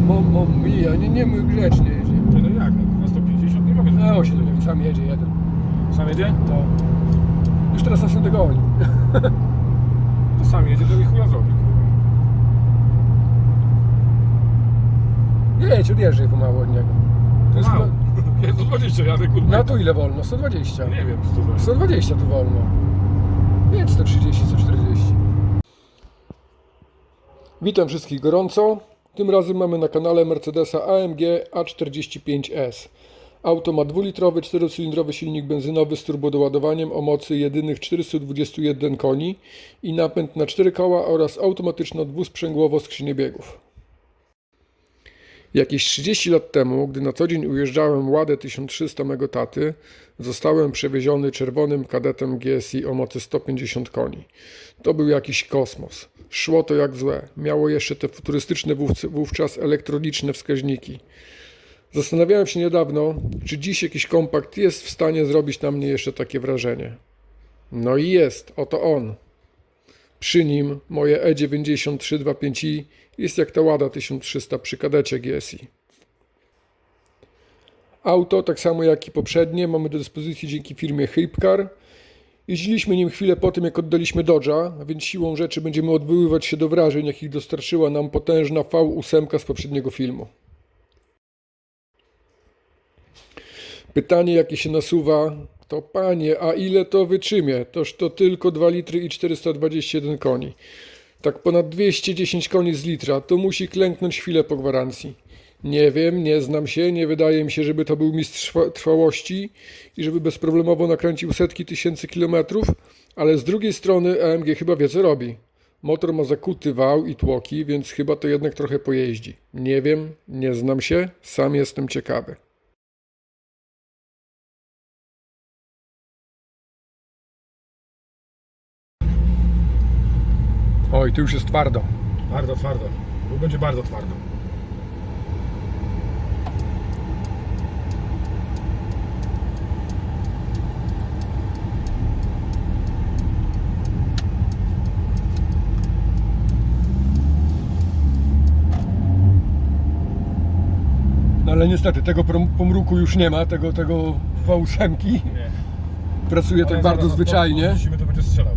mo, mo, mija, nie, nie mój grzecznie jedzie. Ty, no jak? No, na 150 nie mogę. No, się nie wiem, sam jedzie jeden. Sam jedzie? To. Już teraz nas nie dogoni. To sam jedzie, to i chuja zrobi. Jedź, odjeżdżaj pomału od niego. To jest Wow. chyba... Jest 120 jadę, kurwa. No tu ile wolno? 120. Nie wiem, 120. 120 tu wolno. Jedź 130, 140. Witam wszystkich gorąco. Tym razem mamy na kanale Mercedesa AMG A45S. Auto ma dwulitrowy, czterocylindrowy silnik benzynowy z turbodoładowaniem o mocy jedynych 421 koni i napęd na 4 koła oraz automatyczną dwusprzęgłowo skrzynię biegów. Jakieś 30 lat temu, gdy na co dzień ujeżdżałem Ładę 1300 mego taty, zostałem przewieziony czerwonym kadetem GSI o mocy 150 koni. To był jakiś kosmos. Szło to jak złe. Miało jeszcze te futurystyczne wówc- wówczas elektroniczne wskaźniki. Zastanawiałem się niedawno, czy dziś jakiś kompakt jest w stanie zrobić na mnie jeszcze takie wrażenie. No i jest, oto on. Przy nim moje E E93 25i jest jak ta Łada 1300 przy kadecie GSI. Auto, tak samo jak i poprzednie, mamy do dyspozycji dzięki firmie Hypcar. Jeździliśmy nim chwilę po tym, jak oddaliśmy Dodge'a, więc siłą rzeczy będziemy odwoływać się do wrażeń, jakich dostarczyła nam potężna V8 z poprzedniego filmu. Pytanie, jakie się nasuwa, to panie, a ile to wytrzymie? Toż to tylko 2 litry i 421 koni. Tak ponad 210 koni z litra, to musi klęknąć chwilę po gwarancji. Nie wiem, nie znam się, nie wydaje mi się, żeby to był mistrz trwa- trwałości i żeby bezproblemowo nakręcił setki tysięcy kilometrów, ale z drugiej strony AMG chyba wie co robi. Motor ma zakuty wał i tłoki, więc chyba to jednak trochę pojeździ. Nie wiem, nie znam się, sam jestem ciekawy. Oj, tu już jest twardo. Twardo, twardo. Tu będzie bardzo twardo. No ale niestety tego pomruku już nie ma, tego, tego V8. Nie. Pracuje tak bardzo zwyczajnie. Musimy to będzie strzelał.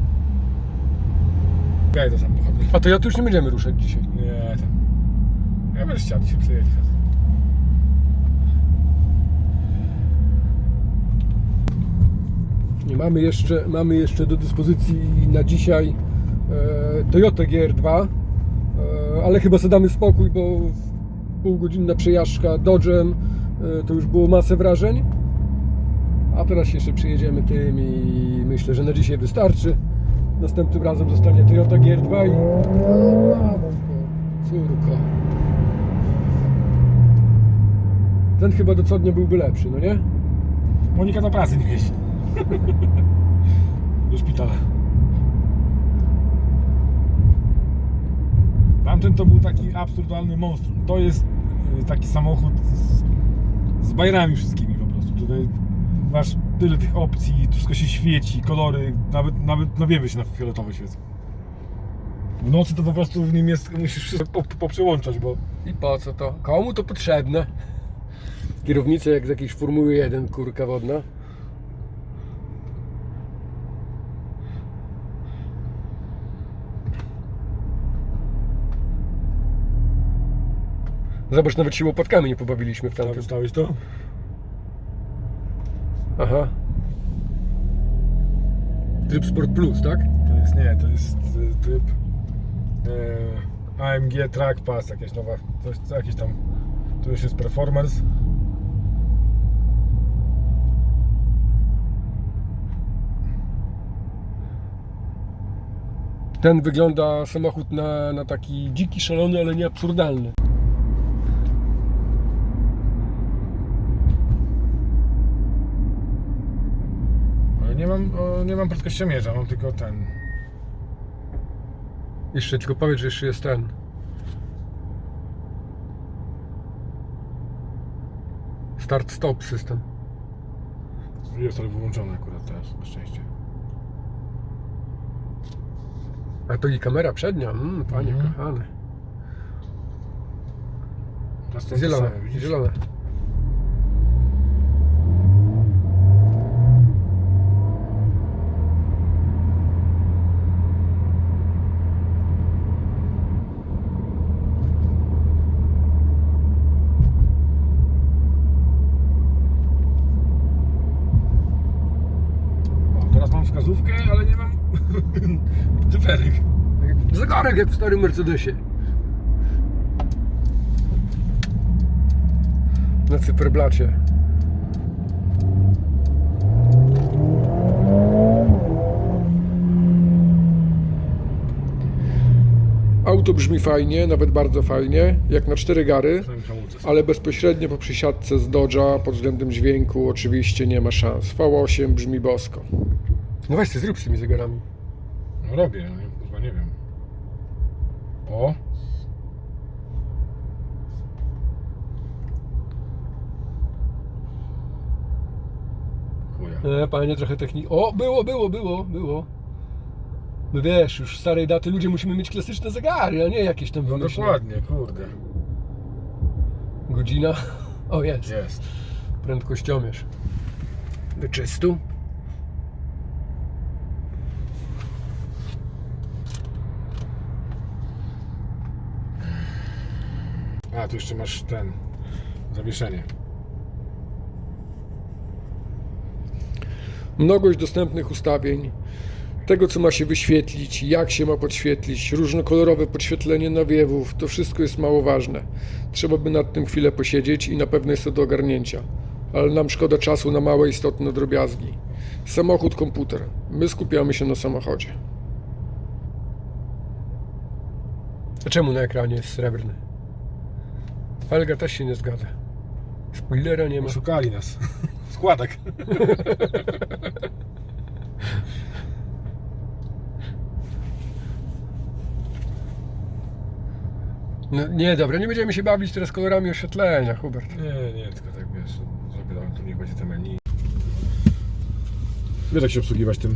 Gaj do samochodu. A to ja tu już nie będziemy ruszać dzisiaj. Nie, tam. Ja będę chciał się przejedzie. Nie mamy jeszcze, mamy jeszcze do dyspozycji na dzisiaj e, Toyota GR2, e, ale chyba sobie damy spokój, bo półgodzinna przejażdżka Dodge'em e, to już było masę wrażeń. A teraz jeszcze przyjedziemy tym i myślę, że na dzisiaj wystarczy. Następnym razem zostanie Toyota GR2 i... Córko. Ten chyba do co dnia byłby lepszy, no nie? Monika do pracy nie jeździ. do szpitala. Tamten to był taki absurdalny monstrum. To jest y, taki samochód z, z wszystkimi po prostu. Tutaj masz tyle tych opcji, wszystko się świeci, kolory, nawet, nawet na wiewy się na fioletowo świecą. W nocy to po prostu w nim jest, musisz wszystko po- poprzełączać, bo I po co to? Komu to potrzebne? Kierownica jak z jakiejś Formuły 1, kurka wodna. Zobacz, nawet się łopatkami nie pobawiliśmy w tam tamtym. wstałeś to? Aha. Tryb Sport Plus, tak? To jest nie, to jest y, tryb e, AMG Track Pass, jakaś nowa, coś, co jakiś tam, to już jest Performance. Ten wygląda samochód na, na taki dziki, szalony, ale nie absurdalny. Ale nie mam, o, nie mam prędkościomierza, mam tylko ten. Jeszcze tylko powiedz, że jeszcze jest ten. Start-stop system. Jest ale wyłączony akurat teraz, na szczęście. A to i kamera przednia, mm, panie Mhm. kochany. Zielone, zielone. O, teraz mam wskazówkę, ale nie mam cyferek. Zegarek jak w starym Mercedesie. Na cyferblacie. Auto brzmi fajnie, nawet bardzo fajnie, jak na cztery gary, ale bezpośrednio po przysiadce z Dodge'a pod względem dźwięku oczywiście nie ma szans. V8 brzmi bosko. No weź ty, zrób z tymi zegarami. No robię, ale kurwa nie wiem. O! Chuja. E, panie, trochę techniki. O, było, było, było, było. No wiesz, już starej daty ludzie musimy mieć klasyczne zegary, a nie jakieś tam No wymyślne. dokładnie, kurde. Godzina. O, jest. Jest. Prędkościomierz. Do A, tu jeszcze masz ten. Zawieszenie. Mnogość dostępnych ustawień. Tego, co ma się wyświetlić, jak się ma podświetlić, różnokolorowe podświetlenie nawiewów, to wszystko jest mało ważne. Trzeba by nad tym chwilę posiedzieć i na pewno jest to do ogarnięcia. Ale nam szkoda czasu na małe istotne drobiazgi. Samochód, komputer. My skupiamy się na samochodzie. A czemu na ekranie jest srebrny? Felga też się nie zgadza. Spoilera nie ma. Szukali nas. Składek. No, nie, dobra, nie będziemy się bawić teraz kolorami oświetlenia, Hubert. Nie, nie, tylko tak wiesz, zrobię tam, tu niech będzie te menu. Wiesz jak się obsługiwać tym?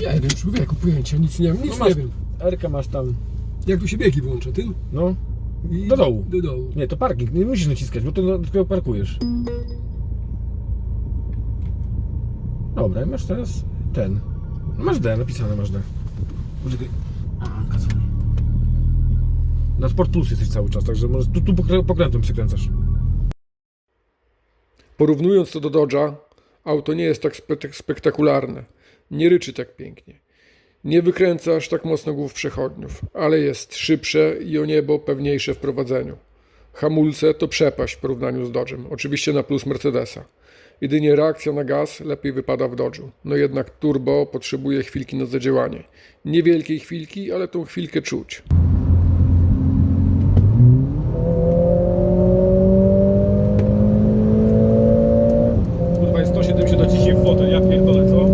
Nie wiem, człowieku, pojęcia, nic nie, nic masz- nie wiem. Erkę masz tam. Jak tu się biegi włącza, tym? No. I Do dołu. Do dołu. Nie, to parking, nie musisz naciskać, bo to tylko parkujesz. Dobra, i masz teraz ten. Masz D, napisane masz D. Poczekaj. A. Na Sport Plus jesteś cały czas, także możesz, tu, tu pokrę- pokrętłem przykręcasz. Porównując to do Dodge'a, auto nie jest tak spe- spektakularne. Nie ryczy tak pięknie. Nie wykręca aż tak mocno głów przechodniów, ale jest szybsze i o niebo pewniejsze w prowadzeniu. Hamulce to przepaść w porównaniu z Dodge'em, oczywiście na plus Mercedesa. Jedynie reakcja na gaz lepiej wypada w Dodge'u. No jednak turbo potrzebuje chwilki na zadziałanie. Niewielkiej chwilki, ale tą chwilkę czuć. Kurwa jest 170 na ciśnie w fotel, ja pierdolę, co?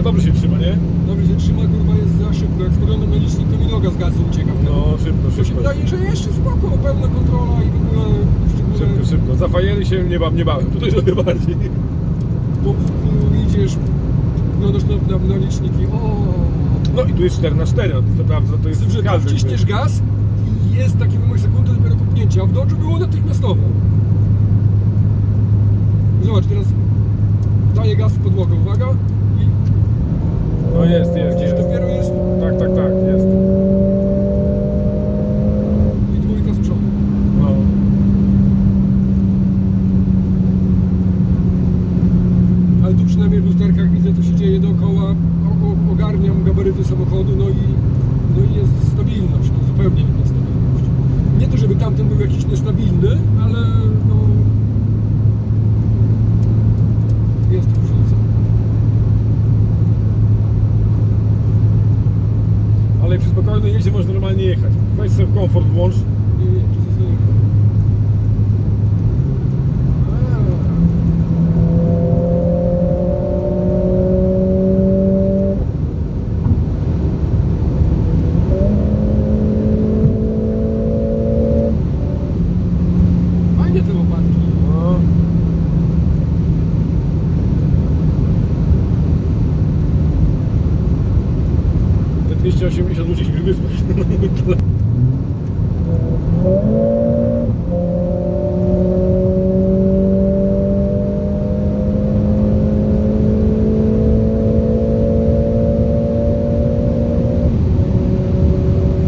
A dobrze się trzyma, nie? Dobrze się trzyma, kurwa jest za szybko. Jak spoglądam na licznik, to mi noga z gazu ucieka. No, szybko, To się szybko. wydaje, że jeszcze spoko, pełna kontrola i w ogóle Szybko, szczególnie szybko. Za fajery się nie, ba- nie bałem, tutaj trochę bardziej. po łuku idziesz, oglądasz na, na, na liczniki, o, No i tu jest 4 na 4 no to prawda, to z jest tym, że tam każdy, wciśniesz gaz i jest taki wymog sekundy dopiero kopnięcia, a w Dodge'u było natychmiastowo. Zobacz, teraz daję gaz w podłogę, uwaga, i No jest, jest, jest. dopiero jest Tak, tak, tak, jest. i dwójka z przodu. No. Ale tu przynajmniej w lusterkach widzę, co się dzieje dookoła, o, o, ogarniam gabaryty samochodu, no i, no i jest stabilność, no zupełnie inna stabilność. Nie to, żeby tamten był jakiś niestabilny, ale no... Jest różnica. Ale przy spokojnej jeździe można normalnie jechać. Weź sobie komfort włącz. Nie, nie, to jest nie. Fajnie te łopatki. No. 280 musisz mi wysłać.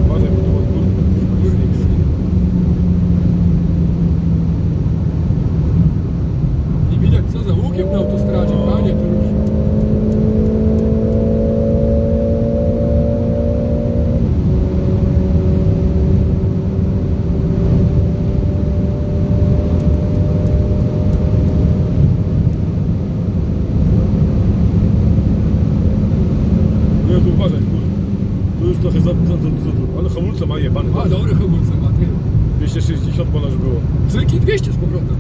Uważaj, bo tu od góry górnik. Nie widać co za łukiem na autostradzie, panie to już. Jezu, uważaj, kurde. To już trochę za, za, za, za, ale hamulce ma jebane. A dobry hamulce ma, ty. 260 ponoć było. Cyki 200 z powrotem.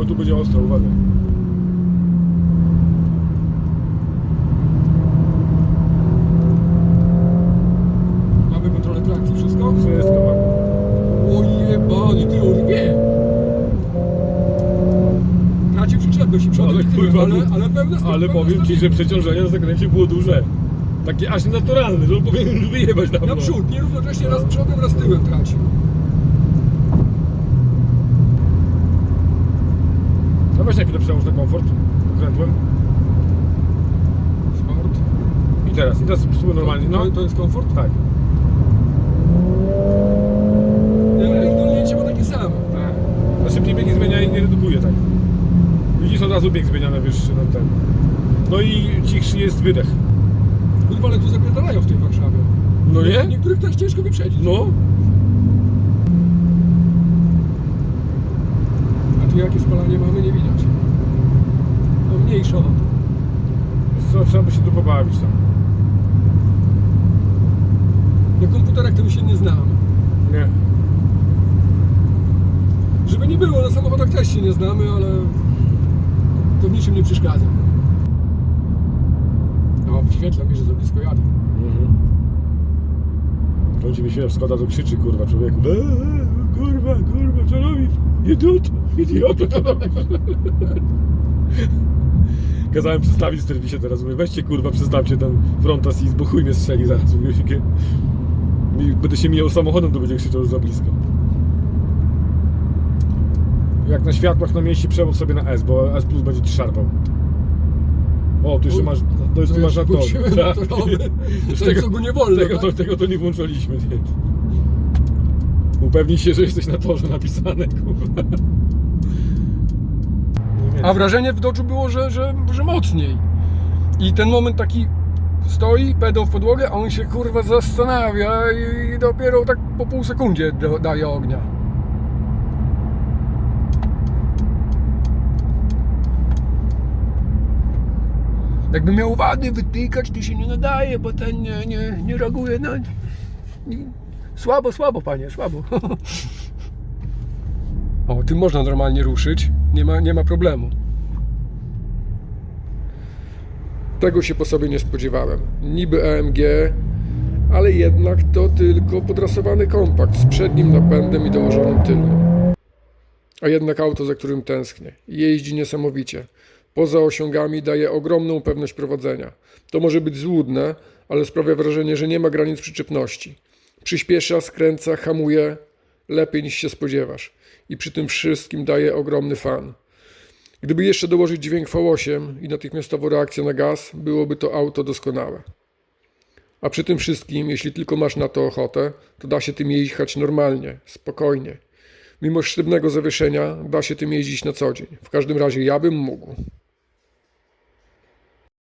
O, tu będzie ostro, uważaj. Mamy kontrolę trakcji, wszystko? Wszystko mamy. O jebany, ty urwie! Przodem Ale kurwa, ale, ale pełne sto- Ale powiem ci, że przeciążenie na zakręcie było duże. Takie aż naturalne, że powinien już wyjebać dawno. Naprzód, nie równocześnie raz przodem, raz tyłem tracił. No weź na chwilę przełącz na komfort. Okrętłem. Sport. I teraz, i teraz spróbuj normalnie. No, To, to jest komfort? tak. Ale dolnięcie ma takie samo. Na szybciej biegi zmienia i nie redukuje tak. Widzisz od razu bieg zmienia na wyższy na ten. No i cichszy jest wydech. Kurwa, ale tu zapierdalają w tej Warszawie. No nie? Niektórych tak ciężko wyprzedzić. No. A tu jakie spalanie mamy, nie widać. No mniejsze od. Co, trzeba by się tu pobawić tam. Na komputerach to my się nie znamy. Nie. Żeby nie było, na samochodach też się nie znamy, ale to niczym nie przeszkadza. O, wyświetla mi, że za blisko jadę. Mhm. On ci wyświetla, Skoda to krzyczy, kurwa, człowieku. Eee, kurwa, kurwa, co robisz? Co robisz? Kazałem przestawić z serwisie teraz, mówię, weźcie kurwa, przestawcie ten frontas i bo chuj mnie strzeli zaraz. Mówię, będę się mijał samochodem, to będzie krzyczał za blisko. Jak na światłach na mieście przełóż sobie na S, bo S plus będzie ci szarpał. O, tu jeszcze masz, to już tu masz na to. Wróciłem na torowy. Już To co go nie wolno, tego, tak? to, tego to nie włączaliśmy. Nie. Upewnij się, że jesteś na torze napisane, kurwa. A wrażenie w doczu było, że, że, że mocniej. I ten moment taki stoi, pedał w podłogę, a on się kurwa zastanawia i dopiero tak po pół sekundzie daje ognia. Jakby miał wady wytykać, to się nie nadaje, bo ten nie, nie, nie reaguje na... nie- Słabo, słabo panie, słabo. O, tym można normalnie ruszyć, nie ma, nie ma problemu. Tego się po sobie nie spodziewałem. Niby AMG, ale jednak to tylko podrasowany kompakt z przednim napędem i dołożonym tylnym. A jednak auto, za którym tęsknię. Jeździ niesamowicie. Poza osiągami daje ogromną pewność prowadzenia. To może być złudne, ale sprawia wrażenie, że nie ma granic przyczepności. Przyspiesza, skręca, hamuje lepiej niż się spodziewasz. I przy tym wszystkim daje ogromny fan. Gdyby jeszcze dołożyć dźwięk V8 i natychmiastową reakcję na gaz, byłoby to auto doskonałe. A przy tym wszystkim, jeśli tylko masz na to ochotę, to da się tym jechać normalnie, spokojnie. Mimo sztywnego zawieszenia, da się tym jeździć na co dzień. W każdym razie ja bym mógł.